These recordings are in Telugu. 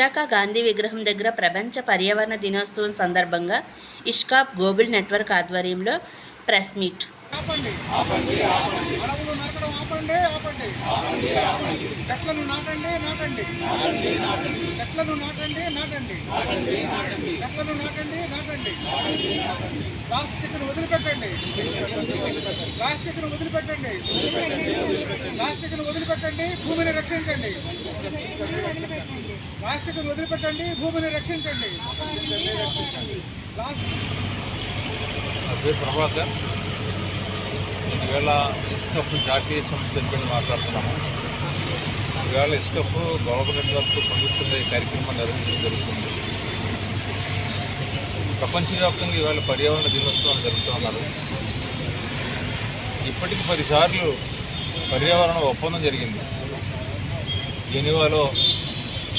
విశాఖ గాంధీ విగ్రహం దగ్గర ప్రపంచ పర్యావరణ దినోత్సవం సందర్భంగా ఇష్కాప్ గ్లోబల్ నెట్వర్క్ ఆధ్వర్యంలో ప్రెస్ మీట్. ఆపండి. అడవులు నరకడం ఆపండి ఆపండి. చెట్లను నాటండి నాటండి. చెట్లను నాటండి నాటండి. చెట్లను నాటండి నాటండి. ప్లాస్టిక్ను వదిలిపెట్టండి. ప్లాస్టిక్ను వదిలిపెట్టండి. ప్లాస్టిక్ను వదిలిపెట్టండి. భూమిని రక్షించండి. ప్లాస్టిక్ను వదిలిపెట్టండి భూమిని రక్షించండి. ప్లాస్టిక్ నా ప్రభాకర్ ఈవేళ ఇస్కఫ్ జాతీయ సమస్య గురించి మాట్లాడుతున్నాము. ఈవేళ ఇస్కఫ్ గవర్నమెంట్ నెట్వర్క్ సంయుక్తంగా ఈ కార్యక్రమం నిర్వహించడం జరుగుతుంది. ప్రపంచవ్యాప్తంగా ఈవేళ పర్యావరణ దినోత్సవాన్ని జరుపుతున్నారు ఇప్పటికి పదిసార్లు పర్యావరణ ఒప్పందం జరిగింది. జెనీవాలో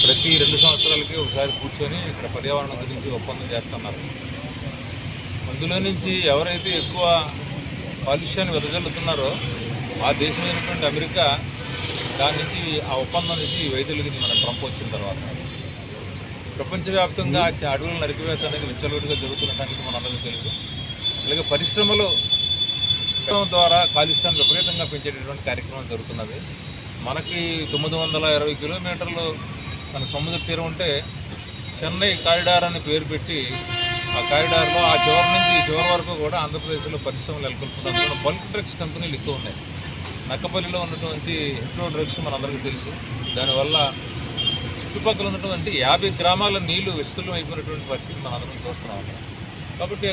ప్రతి రెండు సంవత్సరాలకి ఒకసారి కూర్చొని ఇక్కడ పర్యావరణం గురించి ఒప్పందం చేస్తున్నారు. అందులో నుంచి ఎవరైతే ఎక్కువ కాలుష్యాన్ని వెదజల్లుతున్నారో ఆ దేశమైనటువంటి అమెరికా దాని నుంచి ఆ ఒప్పందం నుంచి వైదొలిగింది మన ట్రంప్ వచ్చిన తర్వాత. ప్రపంచవ్యాప్తంగా చ- నరికివేత అనేది విచ్చలవిడిగా జరుగుతున్న సంగతి మనందరికీ తెలుసు. అలాగే పరిశ్రమలు పెట్టడం ద్వారా కాలుష్యాన్ని విపరీతంగా పెంచేటటువంటి కార్యక్రమం జరుగుతున్నది. మనకి తొమ్మిది వందల ఇరవై కిలోమీటర్లు మన సముద్ర తీరం ఉంటే చెన్నై కారిడార్ అని పేరు పెట్టి ఆ కారిడార్లో ఆ చివరి నుంచి ఈ చివరి వరకు కూడా ఆంధ్రప్రదేశ్లో పరిశ్రమలు నెలకొల్పుతున్నారు అందులో బల్క్ డ్రగ్స్ కంపెనీలు ఎక్కువ ఉన్నాయి. నక్కపల్లిలో ఉన్నటువంటి హెట్రో డ్రగ్స్ మనందరికీ తెలుసు. దానివల్ల చుట్టుపక్కల ఉన్నటువంటి యాభై గ్రామాల నీళ్ళు విస్తృతం అయిపోయినటువంటి పరిస్థితి మనందరం చూస్తున్నాం కాబట్టి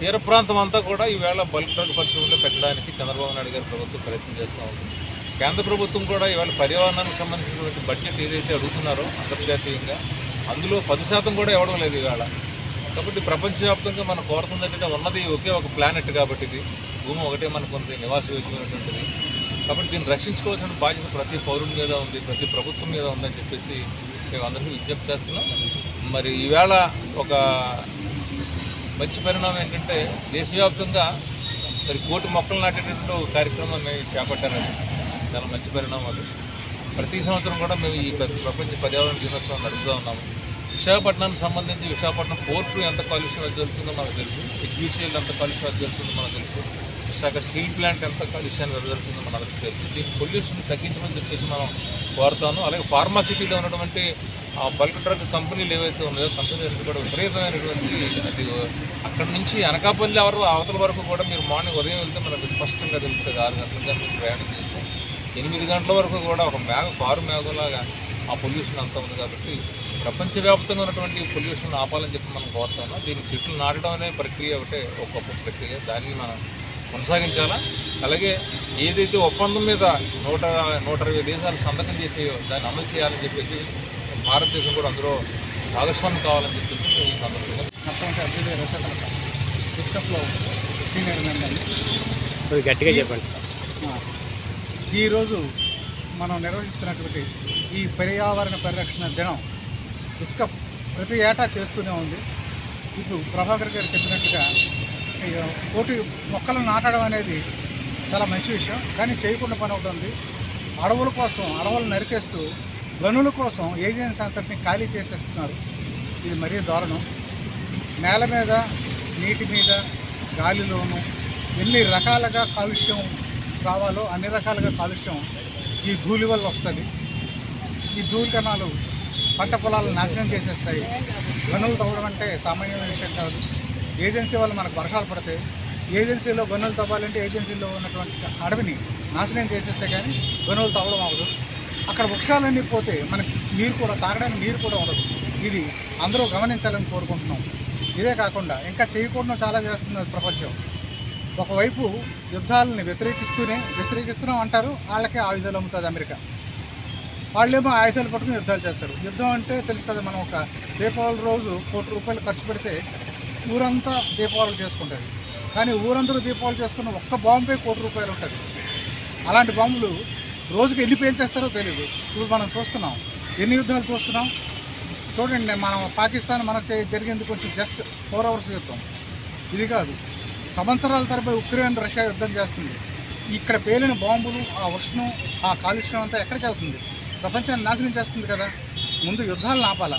తీర ప్రాంతం అంతా కూడా ఈవేళ బల్క్ డ్రగ్ పరిశ్రమలో పెట్టడానికి చంద్రబాబు నాయుడు గారి ప్రభుత్వం ప్రయత్నం చేస్తూ ఉంటుంది. కేంద్ర ప్రభుత్వం కూడా ఇవాళ పర్యావరణానికి సంబంధించినటువంటి బడ్జెట్ ఏదైతే అడుగుతున్నారో అంతర్జాతీయంగా అందులో పది శాతం కూడా ఇవ్వడం లేదు ఇవాళ. కాబట్టి ప్రపంచవ్యాప్తంగా మనం కోరుతుంది ఏంటంటే ఉన్నది ఒకే ఒక ప్లానెట్ కాబట్టి ఇది. భూమి ఒకటే మనకు ఉంది నివాసయోగ్యమైనటువంటిది కాబట్టి దీన్ని రక్షించుకోవాల్సిన బాధ్యత ప్రతి పౌరుడి మీద ఉంది ప్రతి ప్రభుత్వం మీద ఉందని చెప్పేసి మేము అందరికీ విజ్ఞప్తి చేస్తున్నాం. మరి ఈవేళ ఒక మంచి పరిణామం ఏంటంటే దేశవ్యాప్తంగా మరి కోటి మొక్కలు నాటేటటువంటి ఒక కార్యక్రమాన్ని చేపట్టారండి. చాలా మంచి పరిణామం అది. ప్రతి సంవత్సరం కూడా మేము ఈ ప్రపంచ పర్యావరణ దినోత్సవం నడుపుతూ ఉన్నాము. విశాఖపట్నానికి సంబంధించి విశాఖపట్నం పోర్టు ఎంత కాలుష్యం జరుగుతుందో మనకు తెలుసు. హెచ్బిసిఎల్ ఎంత కాలుష్యం అది జరుగుతుందో మనకు తెలుసు. విశాఖ స్టీల్ ప్లాంట్ ఎంత కాలుష్యాన్ని జరుగుతుందో మనకు తెలుసు. దీని పొల్యూషన్ తగ్గించమని చెప్పేసి మనం కోరుతాను అలాగే ఫార్మాసిటీలో ఉన్నటువంటి ఆ బల్క్ డ్రగ్ కంపెనీలు ఏవైతే ఉన్నాయో కంపెనీలు కూడా విపరీతమైనటువంటి అది అక్కడ నుంచి అనకాపల్లి ఎవరు అవతల వరకు కూడా మీరు మార్నింగ్ ఉదయం వెళ్తే మనకు స్పష్టంగా తెలుస్తుంది. ఆరు గంటలుగా మీరు ప్రయాణం చేస్తే ఎనిమిది గంటల వరకు కూడా ఒక మేఘ కారు మేఘంలాగా ఆ పొల్యూషన్ అంతా ఉంది కాబట్టి ప్రపంచవ్యాప్తంగా ఉన్నటువంటి పొల్యూషన్ ఆపాలని చెప్పి మనం కోరుతాము దీనికి చెట్లు నాటడం అనే ప్రక్రియ ఒకటే ఒక గొప్ప ప్రక్రియ. దాన్ని మనం కొనసాగించాలా? అలాగే ఏదైతే ఒప్పందం మీద నూట నూట ఇరవై దేశాలు సంతకం చేసేయో దాన్ని అమలు చేయాలని చెప్పేసి భారతదేశం కూడా అందులో భాగస్వామి కావాలని చెప్పేసి ఈ సందర్భంగా డిస్కప్లో సీనియర్ మెంబర్ గట్టిగా చెప్పండి. ఈరోజు మనం నిర్వహిస్తున్నటువంటి ఈ పర్యావరణ పరిరక్షణ దినం ఇసుక ప్రతి ఏటా చేస్తూనే ఉంది. ఇప్పుడు ప్రభాకర్ గారు చెప్పినట్టుగా కోటి మొక్కలు నాటడం అనేది చాలా మంచి విషయం. కానీ చేయకుండా పని ఒకటి ఉంది. అడవుల కోసం అడవులు నరికేస్తూ గనుల కోసం ఏజెన్సీ అంతటిని ఖాళీ చేసేస్తున్నారు. ఇది మరీ దారుణం. నేల మీద నీటి మీద గాలిలోను ఎన్ని రకాలుగా కాలుష్యం రావాలో అన్ని రకాలుగా కాలుష్యం ఈ ధూళి వల్ల వస్తుంది. ఈ ధూళి కణాలు పంట పొలాలను నాశనం చేసేస్తాయి. గనులు తవ్వడం అంటే సామాన్యమైన విషయం కాదు. ఏజెన్సీ వల్ల మనకు వర్షాలు పడతాయి ఏజెన్సీలో గనులు తవ్వాలంటే ఏజెన్సీలో ఉన్నటువంటి అడవిని నాశనం చేసేస్తే కానీ గనులు తవ్వడం అవ్వదు. అక్కడ వృక్షాలన్నీ పోతే మనకి నీరు కూడా తాగడానికి నీరు కూడా ఉండదు. ఇది అందరూ గమనించాలని కోరుకుంటున్నాం. ఇదే కాకుండా ఇంకా చేయకుండా చాలా చేస్తున్నది ప్రపంచం. ఒకవైపు యుద్ధాలని వ్యతిరేకిస్తూనే వ్యతిరేకిస్తున్నాం అంటారు. వాళ్ళకే ఆయుధాలు అమ్ముతుంది అమెరికా. వాళ్ళేమో ఆయుధాలు పట్టుకుని యుద్ధాలు చేస్తారు. యుద్ధం అంటే తెలుసు కదా మనం ఒక దీపావళి రోజు కోటి రూపాయలు ఖర్చు పెడితే ఊరంతా దీపావళి చేసుకుంటుంది. కానీ ఊరందరూ దీపావళి చేసుకున్న ఒక్క బాంబే కోటి రూపాయలు ఉంటుంది. అలాంటి బాంబులు రోజుకి ఎన్ని పేల్చేస్తారో తెలియదు ఇప్పుడు మనం చూస్తున్నాం ఎన్ని యుద్ధాలు చూస్తున్నాం? చూడండి మనం పాకిస్తాన్ మనకు చే- జరిగింది కొంచెం జస్ట్ ఫోర్ అవర్స్ యుద్ధం. ఇది కాదు. సంవత్సరాల తరబడి ఉక్రెయిన్ రష్యా యుద్ధం చేస్తుంది. ఇక్కడ పేలిన బాంబులు ఆ ఉష్ణం ఆ కాలుష్యం అంతా ఎక్కడికి వెళ్తుంది? ప్రపంచాన్ని నాశనం చేస్తుంది కదా. ముందు యుద్ధాలను ఆపాలా?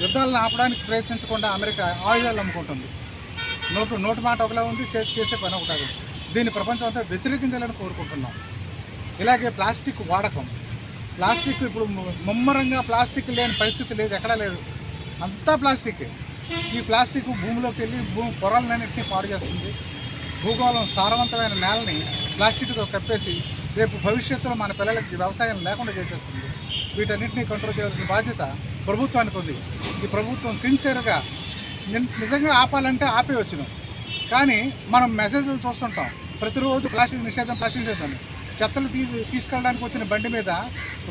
యుద్ధాలను ఆపడానికి ప్రయత్నించకుండా అమెరికా ఆయుధాలు అమ్ముకుంటుంది. నోటు నోటు మాట ఒకలా ఉంది చే- చేసే పని ఒకటి దీన్ని ప్రపంచం అంతా వ్యతిరేకించాలని కోరుకుంటున్నాం. ఇలాగే ప్లాస్టిక్ వాడకం. ప్లాస్టిక్ ఇప్పుడు ముమ్మరంగా ప్లాస్టిక్ లేని పరిస్థితి లేదు ఎక్కడా లేదు. అంతా ప్లాస్టిక్. ఈ ప్లాస్టిక్ భూమిలోకి వెళ్ళి భూమి పొరలన్నింటినీ పాడు చేస్తుంది. భూగోళం సారవంతమైన నేలని ప్లాస్టిక్తో కప్పేసి రేపు భవిష్యత్తులో మన పిల్లలకి వ్యవసాయం లేకుండా చేసేస్తుంది. వీటన్నింటినీ కంట్రోల్ చేయాల్సిన బాధ్యత ప్రభుత్వానికి ఉంది. ఈ ప్రభుత్వం సిన్సియర్గా నిజంగా ఆపాలంటే ఆపేయచ్చును. కానీ మనం మెసేజ్లు చూస్తుంటాం. ప్రతిరోజు ప్లాస్టిక్ నిషేధం ప్లాస్టిక్ నిషేధం చెత్తలు తీ తీసుకెళ్ళడానికి వచ్చిన బండి మీద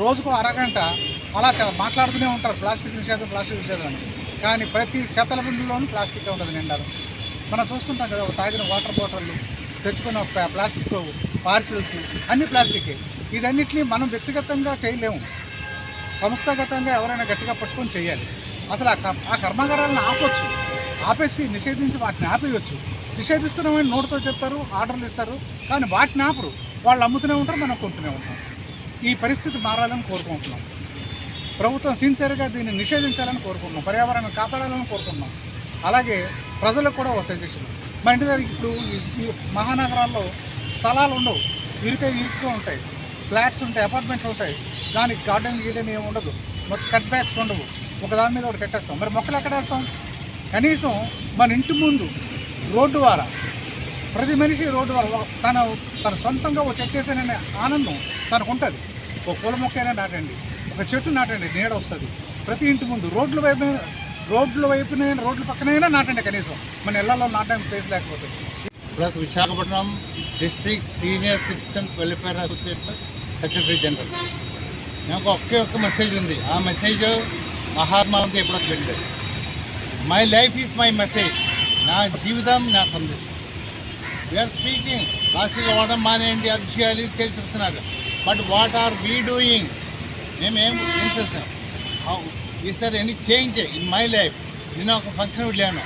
రోజుకు అరగంట అలా మాట్లాడుతూనే ఉంటారు. ప్లాస్టిక్ నిషేధం ప్లాస్టిక్ నిషేధం కానీ ప్రతి చెత్తల బండిలోనూ ప్లాస్టిక్ ఉంటుంది నిండారు మనం చూస్తుంటాం కదా తాగిన వాటర్ బాటిళ్ళు తెచ్చుకున్న ప్లాస్టిక్ పార్సిల్స్ అన్ని ప్లాస్టిక్ ఇదన్నిటిని మనం వ్యక్తిగతంగా చేయలేము. సంస్థాగతంగా ఎవరైనా గట్టిగా పట్టుకొని చేయాలి. అసలు ఆ కర్- ఆ కర్మాగారాలను ఆపొచ్చు. ఆపేసి నిషేధించి వాటిని ఆపేయచ్చు. నిషేధిస్తున్నామని నోటితో చెప్తారు ఆర్డర్లు ఇస్తారు కానీ వాటిని ఆపరు. వాళ్ళు అమ్ముతూనే ఉంటారు మనం కొంటూనే ఉంటాం. ఈ పరిస్థితి మారాలని కోరుకుంటున్నాం. ప్రభుత్వం సిన్సియర్గా దీన్ని నిషేధించాలని కోరుకుంటున్నాం. పర్యావరణం కాపాడాలని కోరుకుంటున్నాం. అలాగే ప్రజలకు కూడా ఒక సజెషన్ మన ఇంటి దగ్గర ఇప్పుడు ఈ- మహానగరాల్లో స్థలాలు ఉండవు. ఇరుకై ఇరుకుగా ఉంటాయి. ఫ్లాట్స్ ఉంటాయి అపార్ట్మెంట్లు ఉంటాయి. దానికి గార్డెన్ గీడెన్ ఏమి ఉండదు. మొత్తం సెట్ బ్యాక్స్ ఉండవు. ఒక దాని మీద ఒకటి కట్టేస్తాం. మరి మొక్కలు ఎక్కడ వేస్తాం? కనీసం మన ఇంటి ముందు రోడ్డు ద్వారా ప్రతి మనిషి రోడ్డు ద్వారా తన తన సొంతంగా ఒక చెట్టు వేసేననే ఆనందం తనకు ఉంటుంది ఒక పూల మొక్క అయినా నాటండి. ఒక చెట్టు నాటండి. నీడ వస్తుంది. ప్రతి ఇంటి ముందు రోడ్ల వైపు రోడ్ల వైపున రోడ్ల పక్కనైనా నాటండి కనీసం. మన ఇళ్ళలో నాటడానికి ప్లేస్ లేకపోతే. Plus Visakhapatnam district senior citizens welfare association secretary general. నాకు ఒకే ఒక్క మెసేజ్ ఉంది. ఆ మెసేజ్ మహాత్మా గాంధీ ఎప్పుడో పెట్టారు my life is my message నా జీవితం నా సందేశం. వీఆర్ స్పీకింగ్ ప్లాస్టిక్ వాడడం మానేయండి అది చేయాలి చేసి చెప్తున్నారు. But what are we doing మేము ఏం ఏం చేస్తున్నాం ఈ sir any change in my life నేను ఒక ఫంక్షన్ వెళ్ళాను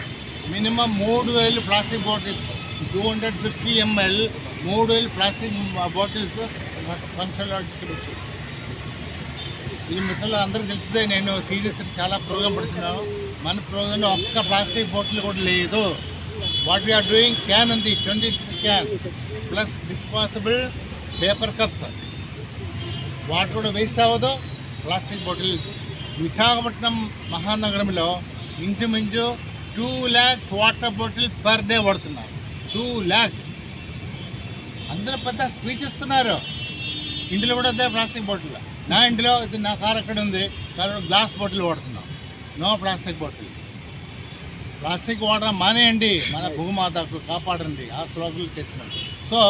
మినిమం మూడు వేలు plastic bottles two hundred fifty ML మూడు వేలు ప్లాస్టిక్ బాటిల్స్ ఫంక్షన్లో డిస్ట్రిబ్యూట్ చేశాను ఈ మిషన్లో అందరికీ తెలిసిందే నేను సీరియస్ చాలా ప్రోగ్రామ్ పెడుతున్నాను. మన ప్రోగ్రాంలో ఒక్క ప్లాస్టిక్ బాటిల్ కూడా లేదు. What we are doing can ఉంది twenty can plus disposable paper cups water కూడా వేస్ట్ అవ్వదు ప్లాస్టిక్ బాటిల్ విశాఖపట్నం మహానగరంలో ఇంచుమించు two lakhs water bottle per day పడుతున్నారు టూ ల్యాక్స్ అందరూ పెద్ద స్పీచ్ ఇస్తున్నారు. ఇంటిలో కూడా అదే ప్లాస్టిక్ బాటిల్ నా ఇంటిలో ఇది నా కార్ అక్కడ ఉంది? కాబట్టి గ్లాస్ బాటిల్ వాడుతున్నాం. నో ప్లాస్టిక్ బాటిల్ ప్లాస్టిక్ వాడడం మానేయండి. మన భూమాతకు కాపాడండి. ఆ స్లోగన్లు చేస్తున్నాం so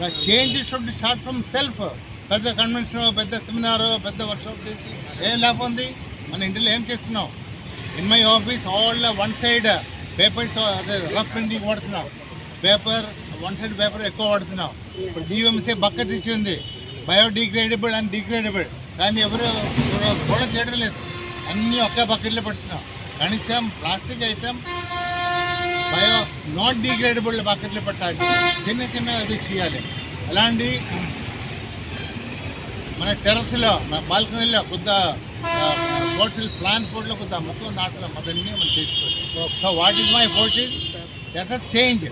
the change should start from self పెద్ద కన్వెన్షన్ పెద్ద సెమినార్ పెద్ద వర్క్షాప్ చేసి ఏం ఉంది? మన ఇంటిలో ఏం చేస్తున్నాం in my office all one side papers అదే రఫ్ ప్రింటింగ్ వాడుతున్నాం పేపర్ వన్ సైడ్ పేపర్ ఎక్కువ వాడుతున్నాం ఇప్పుడు జీవీఎంసీ బకెట్ ఇచ్చింది బయోడిగ్రేడబుల్ అండ్ డిగ్రేడబుల్ దాన్ని ఎవరు గోడ చేయడం లేదు. అన్నీ ఒకే బకెట్లో పెడుతున్నాం కనీసం plastic item bio not degradable బకెట్లో పెట్టాలి. చిన్న చిన్న అది చేయాలి. అలాంటి మన టెరస్లో మన బాల్కనీలో కొద్ది పోర్ట్స్ ప్లాన్ పోర్ట్లో కొద్ద మొత్తం నాటడం అదన్నీ మనం చేసుకోవాలి so what is my forces let us change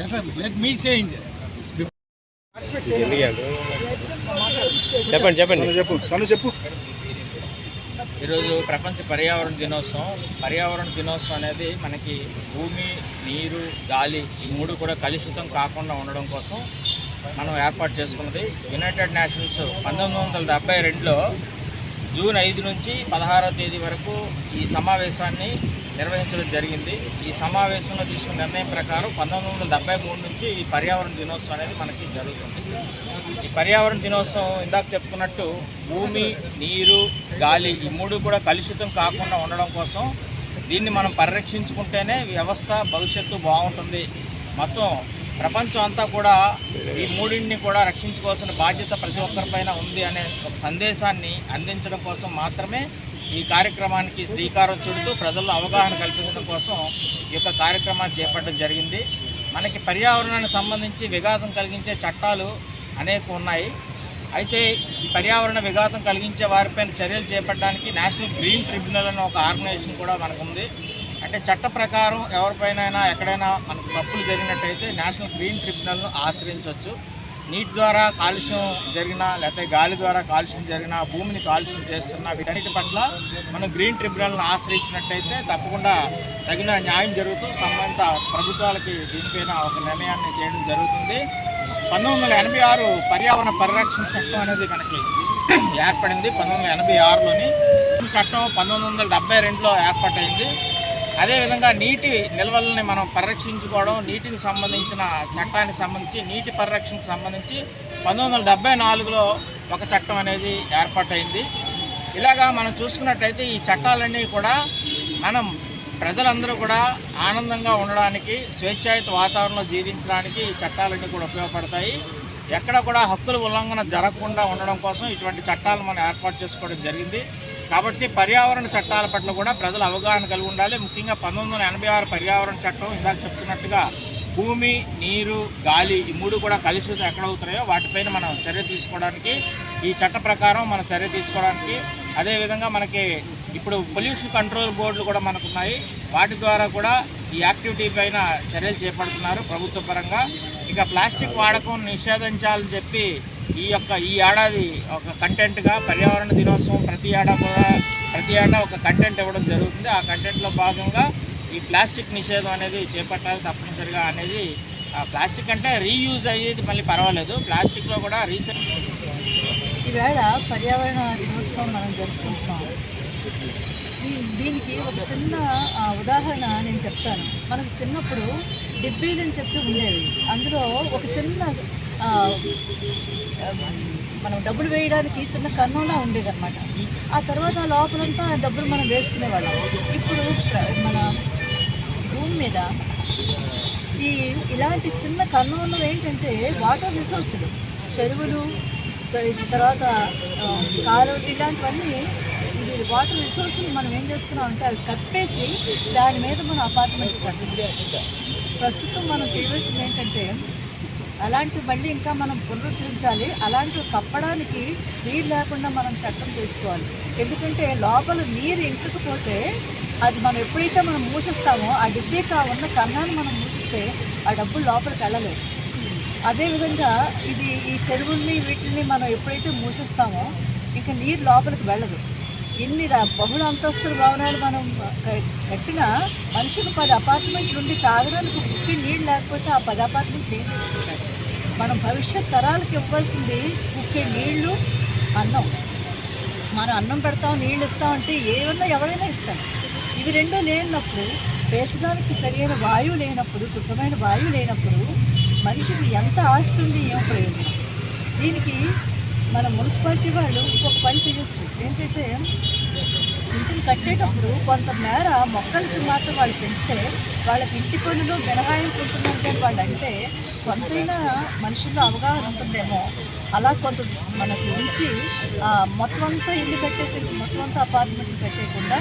let let me change? చెప్పండి చెప్పండి. చెప్పు సను చెప్పు. ఈరోజు ప్రపంచ పర్యావరణ దినోత్సవం. పర్యావరణ దినోత్సవం అనేది మనకి భూమి నీరు గాలి ఈ మూడు కూడా కలుషితం కాకుండా ఉండడం కోసం మనం ఏర్పాటు చేసుకున్నది యునైటెడ్ నేషన్స్ పంతొమ్మిది వందల డెబ్బై రెండులో జూన్ ఐదు నుంచి పదహారవ తేదీ వరకు ఈ సమావేశాన్ని నిర్వహించడం జరిగింది. ఈ సమావేశంలో తీసుకున్న నిర్ణయం ప్రకారం పంతొమ్మిది వందల డెబ్బై మూడు నుంచి ఈ పర్యావరణ దినోత్సవం అనేది మనకి జరుగుతుంది. ఈ పర్యావరణ దినోత్సవం ఇందాక చెప్పుకున్నట్టు భూమి నీరు గాలి ఈ మూడు కూడా కలుషితం కాకుండా ఉండడం కోసం దీన్ని మనం పరిరక్షించుకుంటేనే వ్యవస్థ భవిష్యత్తు బాగుంటుంది. మొత్తం ప్రపంచం అంతా కూడా ఈ మూడింటిని కూడా రక్షించుకోవాల్సిన బాధ్యత ప్రతి ఒక్కరిపైన ఉంది అనే ఒక సందేశాన్ని అందించడం కోసం మాత్రమే ఈ కార్యక్రమానికి శ్రీకారం చుడుతూ ప్రజల్లో అవగాహన కల్పించడం కోసం ఈ యొక్క కార్యక్రమాన్ని చేపట్టడం జరిగింది. మనకి పర్యావరణానికి సంబంధించి విఘాతం కలిగించే చట్టాలు అనేక ఉన్నాయి. అయితే ఈ పర్యావరణ విఘాతం కలిగించే వారిపైన చర్యలు చేపట్టడానికి నేషనల్ గ్రీన్ ట్రిబ్యునల్ అనే ఒక ఆర్గనైజేషన్ కూడా మనకు ఉంది. అంటే చట్ట ప్రకారం ఎవరిపైనైనా ఎక్కడైనా మనకు తప్పులు జరిగినట్టయితే నేషనల్ గ్రీన్ ట్రిబ్యునల్ను ఆశ్రయించవచ్చు. నీటి ద్వారా కాలుష్యం జరిగినా లేకపోతే గాలి ద్వారా కాలుష్యం జరిగినా భూమిని కాలుష్యం చేస్తున్నా వీటన్నిటి పట్ల మనం గ్రీన్ ట్రిబ్యునల్ను ఆశ్రయించినట్టయితే తప్పకుండా తగిన న్యాయం జరుగుతూ సంబంధిత ప్రభుత్వాలకి దీనిపైన ఒక నిర్ణయాన్ని చేయడం జరుగుతుంది. పంతొమ్మిది వందల ఎనభై ఆరు పర్యావరణ పరిరక్షణ చట్టం అనేది మనకి ఏర్పడింది. పంతొమ్మిది వందల ఎనభై ఆరులోని చట్టం పంతొమ్మిది వందల డెబ్బై రెండులో ఏర్పాటైంది. అదేవిధంగా నీటి నిల్వలని మనం పరిరక్షించుకోవడం నీటికి సంబంధించిన చట్టానికి సంబంధించి నీటి పరిరక్షణకు సంబంధించి పంతొమ్మిది వందల డెబ్బై నాలుగులో ఒక చట్టం అనేది ఏర్పాటైంది. ఇలాగా మనం చూసుకున్నట్టయితే ఈ చట్టాలన్నీ కూడా మనం ప్రజలందరూ కూడా ఆనందంగా ఉండడానికి స్వేచ్ఛాయుత వాతావరణంలో జీవించడానికి ఈ చట్టాలన్నీ కూడా ఉపయోగపడతాయి. ఎక్కడ కూడా హక్కుల ఉల్లంఘన జరగకుండా ఉండడం కోసం ఇటువంటి చట్టాలు మనం ఏర్పాటు చేసుకోవడం జరిగింది. కాబట్టి పర్యావరణ చట్టాల పట్ల కూడా ప్రజలు అవగాహన కలిగి ఉండాలి. ముఖ్యంగా పంతొమ్మిది వందల ఎనభై ఆరు పర్యావరణ చట్టం ఇందాక చెప్తున్నట్టుగా భూమి నీరు గాలి ఈ మూడు కూడా కలుషితం ఎక్కడవుతున్నాయో వాటిపైన మనం చర్య తీసుకోవడానికి ఈ చట్ట ప్రకారం మనం చర్య తీసుకోవడానికి. అదేవిధంగా మనకి ఇప్పుడు పొల్యూషన్ కంట్రోల్ బోర్డులు కూడా మనకు ఉన్నాయి వాటి ద్వారా కూడా ఈ యాక్టివిటీ పైన చర్యలు చేపడుతున్నారు ప్రభుత్వ పరంగా. ఇక ప్లాస్టిక్ వాడకం నిషేధించాలని చెప్పి ఈ యొక్క ఈ ఏడాది ఒక కంటెంట్గా పర్యావరణ దినోత్సవం ప్రతి ఏడా కూడా ప్రతి ఏటా ఒక కంటెంట్ ఇవ్వడం జరుగుతుంది. ఆ కంటెంట్లో భాగంగా ఈ ప్లాస్టిక్ నిషేధం అనేది చేపట్టాలి తప్పనిసరిగా అనేది ఆ ప్లాస్టిక్ అంటే రీయూజ్ అయ్యేది మళ్ళీ పర్వాలేదు. ప్లాస్టిక్లో కూడా రీసెంట్ ఈవేళ పర్యావరణ దినోత్సవం మనం జరుపుకుంటున్నాం. దీనికి ఒక చిన్న ఉదాహరణ నేను చెప్తాను. మనకు చిన్నప్పుడు డిబ్బీలు అని చెప్పి ఉండేవి. అందులో ఒక చిన్న మనం డబ్బులు వేయడానికి చిన్న కన్నంలా ఉండేది అనమాట ఆ తర్వాత లోపలంతా డబ్బులు మనం వేసుకునేవాళ్ళం. ఇప్పుడు మన భూమి మీద ఈ ఇలాంటి చిన్న కన్నంలో ఏంటంటే వాటర్ రిసోర్సులు. చెరువులు తర్వాత ఆ, కాలువలు ఇలాంటివన్నీ ఇవి వాటర్ రిసోర్సులు మనం ఏం చేస్తున్నాం అంటే అవి కప్పేసి దాని మీద మనం అపార్ట్మెంట్ కట్టుకుంటాం ప్రస్తుతం మనం చేయవలసింది ఏంటంటే అలాంటి మళ్ళీ ఇంకా మనం పునరుద్ధరించాలి. అలాంటి కప్పడానికి నీరు లేకుండా మనం చట్టం చేసుకోవాలి. ఎందుకంటే లోపల నీరు ఇంకకపోతే అది మనం ఎప్పుడైతే మనం మూసిస్తామో ఆ డిబ్బీకి ఉన్న కన్నాన్ని మనం మూసిస్తే ఆ డబ్బులు లోపలికి వెళ్ళలేదు అదేవిధంగా ఇది ఈ చెరువుల్ని వీటిని మనం ఎప్పుడైతే మూసిస్తామో ఇంకా నీరు లోపలికి వెళ్ళదు. ఇన్ని బహుళ అంతస్తుల భవనాలు మనం క- కట్టినా మనిషికి పది అపార్ట్మెంట్లు ఉండి తాగడానికి ఉక్కి నీళ్ళు లేకపోతే ఆ పది అపార్ట్మెంట్లు ఏం చేసుకుంటారు? మనం భవిష్యత్ తరాలకు ఇవ్వాల్సింది ఉక్కే నీళ్ళు అన్నం. మనం అన్నం పెడతాం నీళ్ళు ఇస్తాం అంటే ఏమన్నా ఎవరైనా ఇస్తాం ఇవి రెండూ లేనప్పుడు పేర్చడానికి సరైన వాయువు లేనప్పుడు శుద్ధమైన వాయువు లేనప్పుడు మనిషికి ఎంత ఆస్తి ఏం ప్రయోజనం? దీనికి మన మున్సిపాలిటీ వాళ్ళు ఇంకొక పని చేయొచ్చు. ఏంటంటే ఇంటిని కట్టేటప్పుడు కొంత మేర మొక్కలకి మాత్రం వాళ్ళు పెంచితే వాళ్ళకి ఇంటి పనులు మినహాయింపు ఉంటుందంటే వాళ్ళు అంటే కొంతైనా మనుషుల్లో అవగాహన ఉంటుందేమో. అలా కొంత మనకు ఉంచి మొత్తం అంతా ఇల్లు కట్టేసేసి మొత్తం అంతా అపార్ట్మెంట్లు కట్టేయకుండా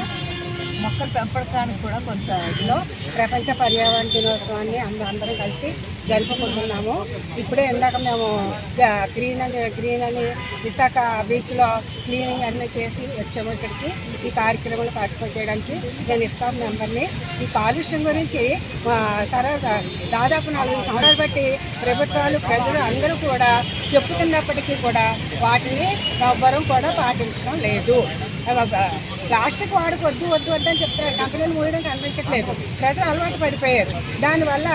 మొక్కలు పెంపకానికి కూడా కొంత ఇదిలో ప్రపంచ పర్యావరణ దినోత్సవాన్ని అందరం కలిసి జరుపుకుంటున్నాము. ఇప్పుడే ఇందాక మేము గ్రీన్ అని గ్రీన్ అని విశాఖ బీచ్లో క్లీనింగ్ అన్నీ చేసి వచ్చాము ఇక్కడికి. ఈ కార్యక్రమంలో పార్టిసిపేట్ చేయడానికి నేను ఇస్తాం మెంబర్ని. ఈ కాలుష్యం గురించి సరే దాదాపు నాలుగు సంవత్సరాలు బట్టి ప్రభుత్వాలు ప్రజలు అందరూ కూడా చెప్పుతున్నప్పటికీ కూడా వాటిని ఎవ్వరూ కూడా పాటించడం లేదు. ప్లాస్టిక్ వాడకు వద్దు వద్దు వద్దు అని చెప్తున్నారు. కంపెనీలు మూయడం కనిపించట్లేదు. ప్రజలు అలవాటు పడిపోయారు. దానివల్ల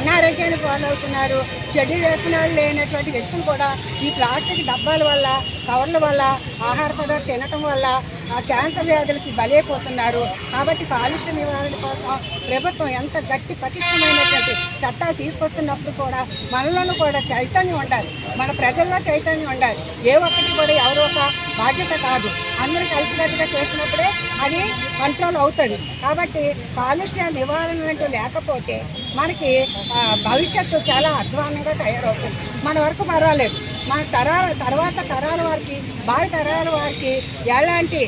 అనారోగ్యానికి పాలవుతున్నారు. చెడు వ్యసనాలు లేనటువంటి వ్యక్తులు కూడా ఈ ప్లాస్టిక్ డబ్బాల వల్ల కవర్ల వల్ల ఆహార పదార్థాలు తినటం వల్ల ఆ క్యాన్సర్ వ్యాధులకి బలైపోతున్నారు. కాబట్టి కాలుష్య నివారణ కోసం ప్రభుత్వం ఎంత గట్టి పటిష్టమైనటువంటి చట్టాలు తీసుకొస్తున్నప్పుడు కూడా మనలోనూ కూడా చైతన్యం ఉండాలి. మన ప్రజల్లో చైతన్యం ఉండాలి. ఏ ఒక్కటి కూడా ఎవరో ఒక బాధ్యత కాదు. అందరూ కలిసికట్టుగా చేసినప్పుడే అది కంట్రోల్ అవుతుంది. కాబట్టి కాలుష్య నివారణ అంటూ లేకపోతే మనకి భవిష్యత్తు చాలా అధ్వానంగా తయారవుతుంది. మన వరకు పర్వాలేదు మన తరాల తర్వాత తరాల వారికి భావి తరాల వారికి ఎలాంటి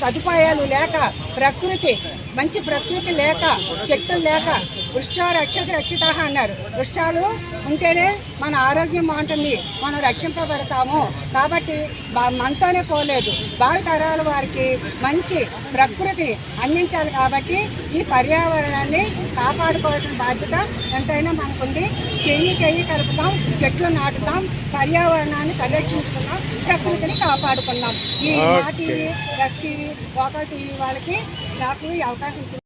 సదుపాయాలు లేక ప్రకృతి మంచి ప్రకృతి లేక చెట్లు లేక వృక్ష రక్షక రక్షిత అన్నారు. వృక్షాలు ఉంటేనే మన ఆరోగ్యం బాగుంటుంది మనం రక్షింపబడతాము. కాబట్టి మనతోనే పోలేదు. భావి తరాల వారికి మంచి ప్రకృతిని అందించాలి కాబట్టి ఈ పర్యావరణాన్ని కాపాడుకోవాల్సిన బాధ్యత ఎంతైనా మనకుంది. చెయ్యి చెయ్యి కలుపుతాం చెట్లు నాటుతాం పర్యావరణాన్ని పరిరక్షించుకుందాం ప్రకృతిని కాపాడుకుందాం ఈ మా TV S TV local TV వాళ్ళకి నాకు ఈ అవకాశం ఇచ్చిన